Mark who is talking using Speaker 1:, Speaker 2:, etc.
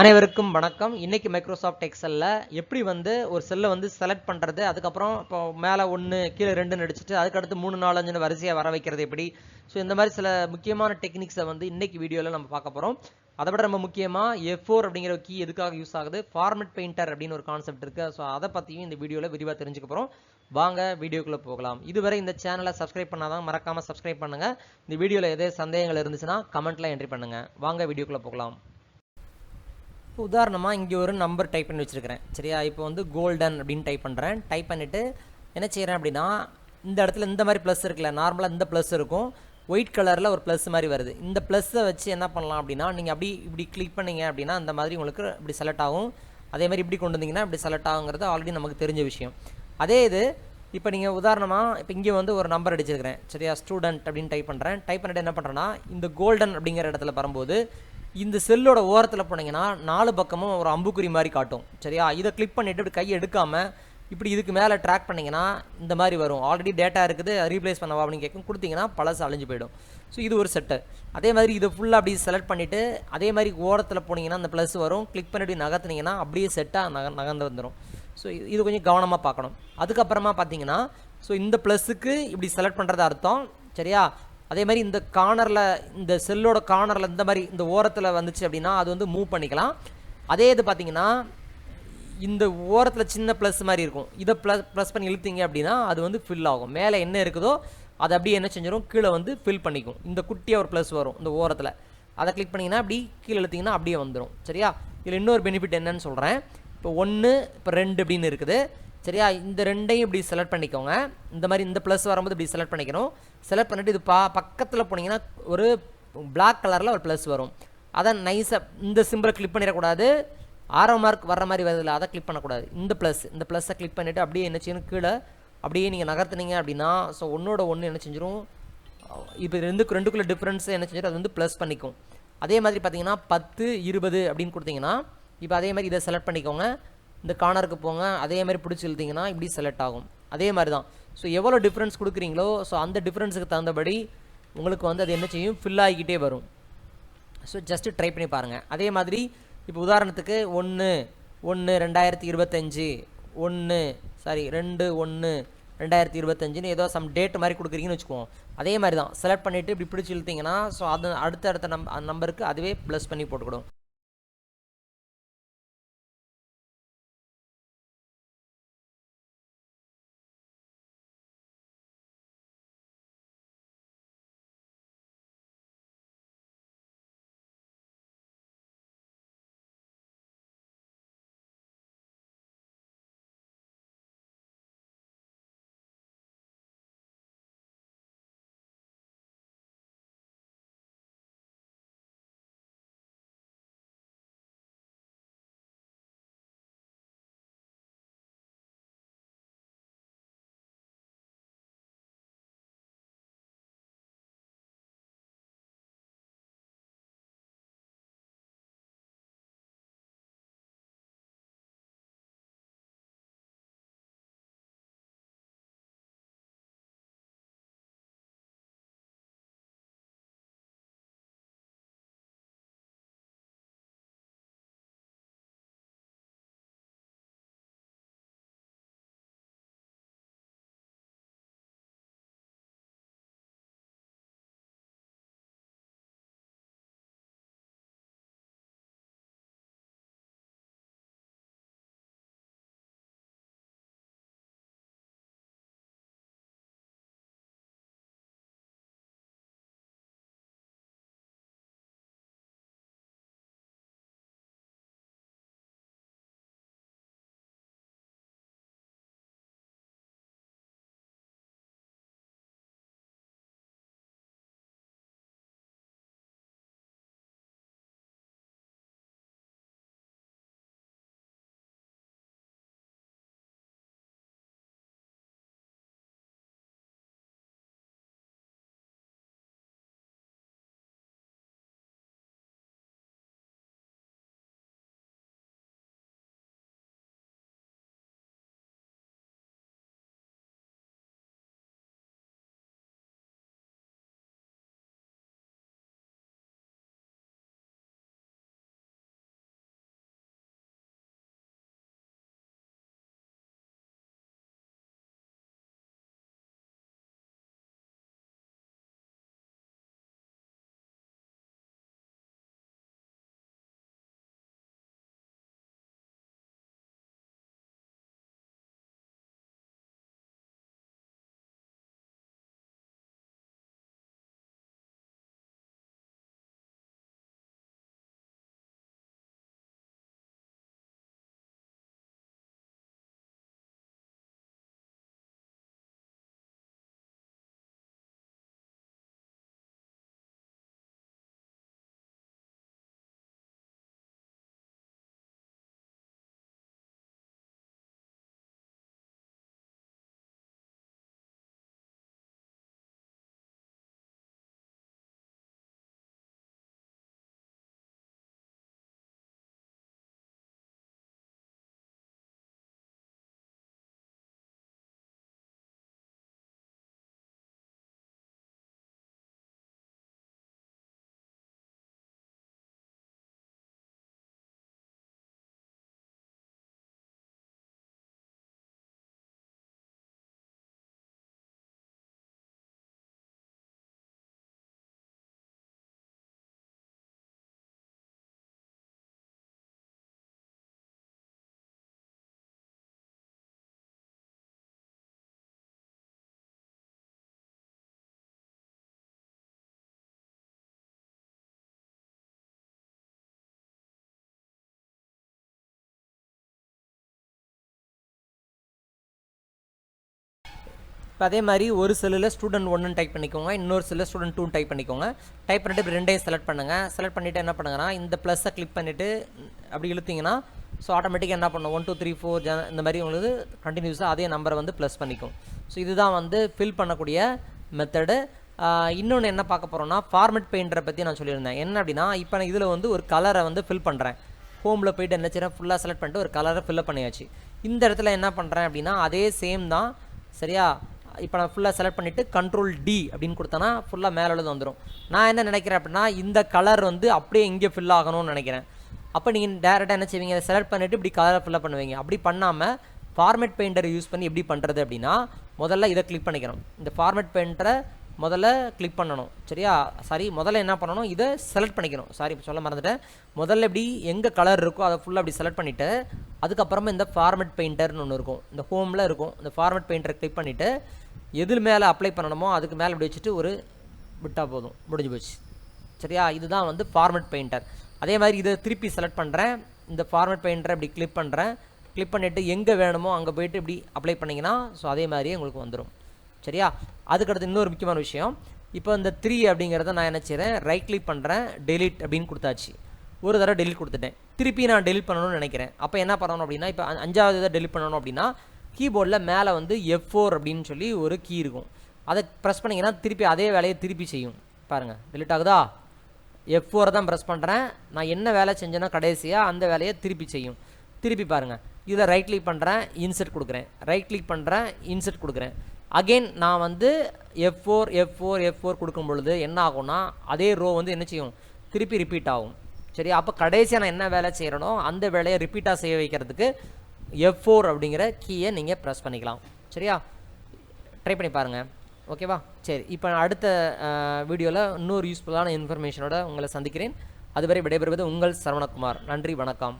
Speaker 1: அனைவருக்கும் வணக்கம். இன்னைக்கு மைக்ரோசாஃப்ட் எக்ஸலில் எப்படி வந்து ஒரு செல்லை வந்து செலக்ட் பண்ணுறது அதுக்கப்புறம் இப்போ மேலே ஒன்று கீழே ரெண்டுன்னு அடிச்சுட்டு அதுக்கடுத்து மூணு நாலஞ்சுன்னு வரிசையாக வர வைக்கிறது எப்படி? ஸோ இந்த மாதிரி சில முக்கியமான டெக்னிக்ஸை வந்து இன்னைக்கு வீடியோவில் நம்ம பார்க்க போகிறோம் அதை விட ரொம்ப முக்கியமாக எஃப் ஃபோர் அப்படிங்கிற கீ எதுக்காக யூஸ் ஆகுது? ஃபார்மெட் பெயிண்டர் அப்படின்னு ஒரு கான்செப்ட் இருக்குது ஸோ அதை பற்றியும் இந்த வீடியோவில் விரிவாக தெரிஞ்சுக்க போகிறோம் வாங்க வீடியோக்குள்ளே போகலாம். இதுவரை இந்த சேனலை சப்ஸ்கிரைப் பண்ணாதான் மறக்காமல் சப்ஸ்கிரைப் பண்ணுங்கள் இந்த வீடியோவில் எதே சந்தேகங்கள் இருந்துச்சுன்னா கமெண்ட்டில் என்ட்ரி பண்ணுங்கள் வாங்க வீடியோக்குள்ளே போகலாம். இப்போ உதாரணமாக இங்கே ஒரு நம்பர் டைப் பண்ணி வச்சுருக்கிறேன். சரியா? இப்போ வந்து கோல்டன் அப்படின்னு டைப் பண்ணுறேன் டைப் பண்ணிவிட்டு என்ன செய்கிறேன் அப்படின்னா இந்த இடத்துல இந்த மாதிரி ப்ளஸ் இருக்குல்ல நார்மலாக இந்த ப்ளஸ் இருக்கும். ஒயிட் கலரில் ஒரு ப்ளஸ் மாதிரி வருது. இந்த ப்ளஸ்ஸை வச்சு என்ன பண்ணலாம் அப்படின்னா நீங்கள் அப்படி இப்படி கிளிக் பண்ணீங்க அப்படின்னா அந்த மாதிரி உங்களுக்கு இப்படி செலக்ட் ஆகும். அதே மாதிரி இப்படி கொண்டு வந்தீங்கன்னா இப்படி செலக்ட் ஆகுங்கிறது ஆல்ரெடி நமக்கு தெரிஞ்ச விஷயம். அதே இது இப்போ நீங்கள் உதாரணமாக இப்போ இங்கே வந்து ஒரு நம்பர் அடிச்சிருக்கிறேன். சரியா? ஸ்டூடெண்ட் அப்படின்னு டைப் பண்ணுறேன் டைப் பண்ணிட்டு என்ன பண்ணுறேன்னா இந்த கோல்டன் அப்படிங்கிற இடத்துல வரும்போது இந்த செல்லோட ஓரத்தில் போனீங்கன்னா நாலு பக்கமும் ஒரு அம்புக்குறி மாதிரி காட்டும். சரியா? இதை கிளிக் பண்ணிவிட்டு இப்படி கையை எடுக்காமல் இப்படி இதுக்கு மேலே ட்ராக் பண்ணிங்கன்னா இந்த மாதிரி வரும். ஆல்ரெடி டேட்டா இருக்குது ரீப்ளேஸ் பண்ணவா அப்படின்னு கேட்கும். கொடுத்தீங்கன்னா பழசு அழிஞ்சு போயிடும். ஸோ இது ஒரு செட்டு அதே மாதிரி இதை ஃபுல்லாக அப்படி செலக்ட் பண்ணிவிட்டு அதே மாதிரி ஓரத்தில் போனீங்கன்னா அந்த ப்ளஸ் வரும். கிளிக் பண்ணிட்டு நகர்த்துனீங்கன்னா அப்படியே செட்டாக நக நகர்ந்து வந்துடும் ஸோ இது கொஞ்சம் கவனமாக பார்க்கணும். அதுக்கப்புறமா பார்த்தீங்கன்னா ஸோ இந்த ப்ளஸ்ஸுக்கு இப்படி செலக்ட் பண்ணுறது அர்த்தம். சரியா? அதே மாதிரி இந்த கார்னரில் இந்த செல்லோட கார்னரில் இந்த மாதிரி இந்த ஓரத்தில் வந்துச்சு அப்படின்னா அது வந்து மூவ் பண்ணிக்கலாம். அதே இது பார்த்தீங்கன்னா இந்த ஓரத்தில் சின்ன ப்ளஸ் மாதிரி இருக்கும். இதை ப்ளஸ் ப்ளஸ் பண்ணி இழுத்தீங்க அப்படின்னா அது வந்து ஃபில் ஆகும். மேலே என்ன இருக்குதோ அது அப்படியே என்ன செஞ்சிடும் கீழே வந்து ஃபில் பண்ணிக்கும். இந்த குட்டியாக ஒரு ப்ளஸ் வரும் இந்த ஓரத்தில். அதை கிளிக் பண்ணிங்கன்னா அப்படி கீழே இழுத்தீங்கன்னா அப்படியே வந்துடும் சரியா? இதில் இன்னொரு பெனிஃபிட் என்னன்னு சொல்கிறேன் இப்போ ஒன்று இப்போ ரெண்டு அப்படின்னு இருக்குது. சரியா? இந்த ரெண்டையும் இப்படி செலக்ட் பண்ணிக்கோங்க. இந்த மாதிரி இந்த ப்ளஸ் வரும்போது இப்படி செலக்ட் பண்ணிக்கணும். செலக்ட் பண்ணிவிட்டு இது பா பக்கத்தில் போனீங்கன்னா ஒரு பிளாக் கலரில் ஒரு ப்ளஸ் வரும். அதை நைஸாக இந்த சிம்பிளை கிளிக் பண்ணிடக்கூடாது. ஆரோ மார்க் வர்ற மாதிரி வருதுல்ல அதை கிளிக் பண்ணக்கூடாது. இந்த ப்ளஸ் இந்த ப்ளஸ்ஸை கிளிக் பண்ணிவிட்டு அப்படியே என்ன செய்யணும்? கீழே அப்படியே நீங்கள் நகர்த்துனீங்க அப்படின்னா ஸோ ஒன்றோட ஒன்று என்ன செஞ்சிடும் இப்போ ரெண்டுக்கு ரெண்டுக்குள்ள டிஃப்ரென்ஸ் என்ன செஞ்சிடும் அது வந்து ப்ளஸ் பண்ணிக்கும். அதே மாதிரி பார்த்தீங்கன்னா பத்து இருபது அப்படின்னு கொடுத்தீங்கன்னா இப்போ அதே மாதிரி இதை செலக்ட் பண்ணிக்கோங்க. இந்த கார்னருக்கு போங்க அதே மாதிரி பிடிச்சி இழுத்தீங்கன்னா இப்படி செலக்ட் ஆகும். அதே மாதிரி தான் ஸோ எவ்வளோ டிஃப்ரென்ஸ் கொடுக்குறீங்களோ ஸோ அந்த டிஃப்ரென்ஸுக்கு தகுந்தபடி உங்களுக்கு வந்து அது என்ன செய்யும்? ஃபில் ஆகிக்கிட்டே வரும். ஸோ ஜஸ்ட்டு ட்ரை பண்ணி பாருங்கள் அதே மாதிரி இப்போ உதாரணத்துக்கு ஒன்று ஒன்று ரெண்டாயிரத்தி இருபத்தஞ்சி ஒன்று சாரி ரெண்டு ஒன்று ரெண்டாயிரத்தி இருபத்தஞ்சுன்னு ஏதோ சம் டேட் மாதிரி கொடுக்குறீங்கன்னு வச்சுக்குவோம். அதே மாதிரி தான் செலக்ட் பண்ணிவிட்டு இப்படி பிடிச்சி இழுத்தீங்கன்னா ஸோ அது அடுத்த அடுத்த நம் நம்பருக்கு அதுவே ப்ளஸ் பண்ணி போட்டுக்கிடும். இப்போ அதே மாதிரி ஒரு செல்லில் ஸ்டூடெண்ட் ஒன்றுன்னு டைப் பண்ணிக்கோங்க இன்னொரு செல்லில் ஸ்டூடெண்ட் டூன்னு டைப் பண்ணிக்கோங்க. டைப் பண்ணிட்டு இப்படி ரெண்டையும் செலக்ட் பண்ணுங்கள் செலக்ட் பண்ணிவிட்டு என்ன பண்ணுங்கன்னா இந்த ப்ளஸ்ஸை கிளிக் பண்ணிவிட்டு அப்படி இழுத்தீங்கன்னா ஸோ ஆட்டோமேட்டிக்காக என்ன பண்ணும்? ஒன் டூ த்ரீ ஃபோர் ஜ இந்த மாதிரி உங்களுக்கு கண்டினியூஸாக அதே நம்பரை வந்து ப்ளஸ் பண்ணிக்கும். ஸோ இதுதான் வந்து ஃபில் பண்ணக்கூடிய மெத்தடு இன்னொன்று என்ன பார்க்க போகிறோம்னா ஃபார்மெட் பெயிண்டரை பற்றி நான் சொல்லியிருந்தேன். என்ன அப்படின்னா இப்போ நான் இதில் வந்து ஒரு கலரை வந்து ஃபில் பண்ணுறேன் ஹோமில் போயிட்டு என்ன செய்கிறேன் ஃபுல்லாக செலக்ட் பண்ணிட்டு ஒரு கலரை ஃபில்லப் பண்ணியாச்சு. இந்த இடத்துல என்ன பண்ணுறேன் அப்படின்னா அதே சேம் தான் சரியா? இப்போ நான் ஃபுல்லாக செலக்ட் பண்ணிவிட்டு கண்ட்ரோல் டி அப்படின்னு கொடுத்தேன்னா ஃபுல்லாக மேலே உள்ளது வந்துடும் நான் என்ன நினைக்கிறேன் அப்படின்னா இந்த கலர் வந்து அப்படியே இங்கே ஃபில் ஆகணும்னு நினைக்கிறேன். அப்போ நீங்கள் டேரெக்டாக என்ன செய்வீங்க? அதை செலக்ட் பண்ணிவிட்டு இப்படி கலரை ஃபில்லப் பண்ணுவீங்க. அப்படி பண்ணாமல் ஃபார்மேட் பெயிண்டர் யூஸ் பண்ணி எப்படி பண்ணுறது அப்படின்னா முதல்ல இதை கிளிக் பண்ணிக்கணும். இந்த ஃபார்மேட் பெயிண்டரை முதல்ல கிளிக் பண்ணணும். சரியா? சாரி முதல்ல என்ன பண்ணணும்? இதை செலக்ட் பண்ணிக்கணும். சாரி சொல்ல மறந்துட்டேன். முதல்ல எப்படி எங்கே கலர் இருக்கோ அதை ஃபுல்லாக அப்படி செலக்ட் பண்ணிவிட்டு அதுக்கப்புறமா இந்த ஃபார்மேட் பெயிண்டர்னு ஒன்று இருக்கும். இந்த ஹோமில் இருக்கும். இந்த ஃபார்மேட் பெயிண்டரை கிளிக் பண்ணிவிட்டு எது மேலே அப்ளை பண்ணணுமோ அதுக்கு மேலே இப்படி வச்சுட்டு ஒரு விட்டால் போதும் முடிஞ்சு போச்சு. சரியா? இதுதான் வந்து ஃபார்மேட் பெயிண்டர் அதே மாதிரி இதை திருப்பி செலக்ட் பண்ணுறேன் இந்த ஃபார்மேட் பெயிண்டரை இப்படி கிளிக் பண்ணுறேன் கிளிக் பண்ணிவிட்டு எங்கே வேணுமோ அங்கே போயிட்டு இப்படி அப்ளை பண்ணிங்கன்னா ஸோ அதே மாதிரியே உங்களுக்கு வந்துடும் சரியா? அதுக்கடுத்து இன்னொரு முக்கியமான விஷயம். இப்போ இந்த த்ரீ அப்படிங்கிறத நான் என்ன செய்கிறேன் ரைட் கிளிக் பண்ணுறேன் டெலிட் அப்படின்னு கொடுத்தாச்சு. ஒரு தடவை டெலிட் கொடுத்துட்டேன். திருப்பி நான் டெலிட் பண்ணணும்னு நினைக்கிறேன். அப்போ என்ன பண்ணணும் அப்படின்னா இப்போ அஞ்சாவது இதை டெலிட் பண்ணணும் அப்படின்னா கீபோர்டில் மேலே வந்து எஃப் ஃபோர் அப்படின்னு சொல்லி ஒரு கீ இருக்கும். அதை ப்ரெஸ் பண்ணிங்கன்னா திருப்பி அதே வேலையை திருப்பி செய்யும். பாருங்கள் டெலிட் ஆகுதா? எஃப் ஃபோரை தான் ப்ரெஸ் பண்ணுறேன் நான் என்ன வேலை செஞ்சேன்னா கடைசியாக அந்த வேலையை திருப்பி செய்யும். திருப்பி பாருங்கள் இதில் ரைட் கிளிக் பண்ணுறேன் இன்செர்ட் கொடுக்குறேன். ரைட் கிளிக் பண்ணுறேன் இன்செர்ட் கொடுக்குறேன். அகைன் நான் வந்து F four F four F four கொடுக்கும் பொழுது என்ன ஆகும்னா அதே ரோ வந்து என்ன செய்யும்? திருப்பி ரிப்பீட் ஆகும். சரி அப்போ கடைசியாக நான் என்ன வேலை செய்கிறேனோ அந்த வேலையை ரிப்பீட்டாக செய்ய வைக்கிறதுக்கு எஃப் ஃபோர் அப்படிங்கிற கீயை நீங்கள் ப்ரெஸ் பண்ணிக்கலாம். சரியா? ட்ரை பண்ணி பாருங்கள் ஓகேவா சரி இப்போ அடுத்த வீடியோவில் இன்னொரு யூஸ்ஃபுல்லான இன்ஃபர்மேஷனோட உங்களை சந்திக்கிறேன். அதுவரை விடைபெறுவது உங்கள் சரவணகுமார். நன்றி வணக்கம்.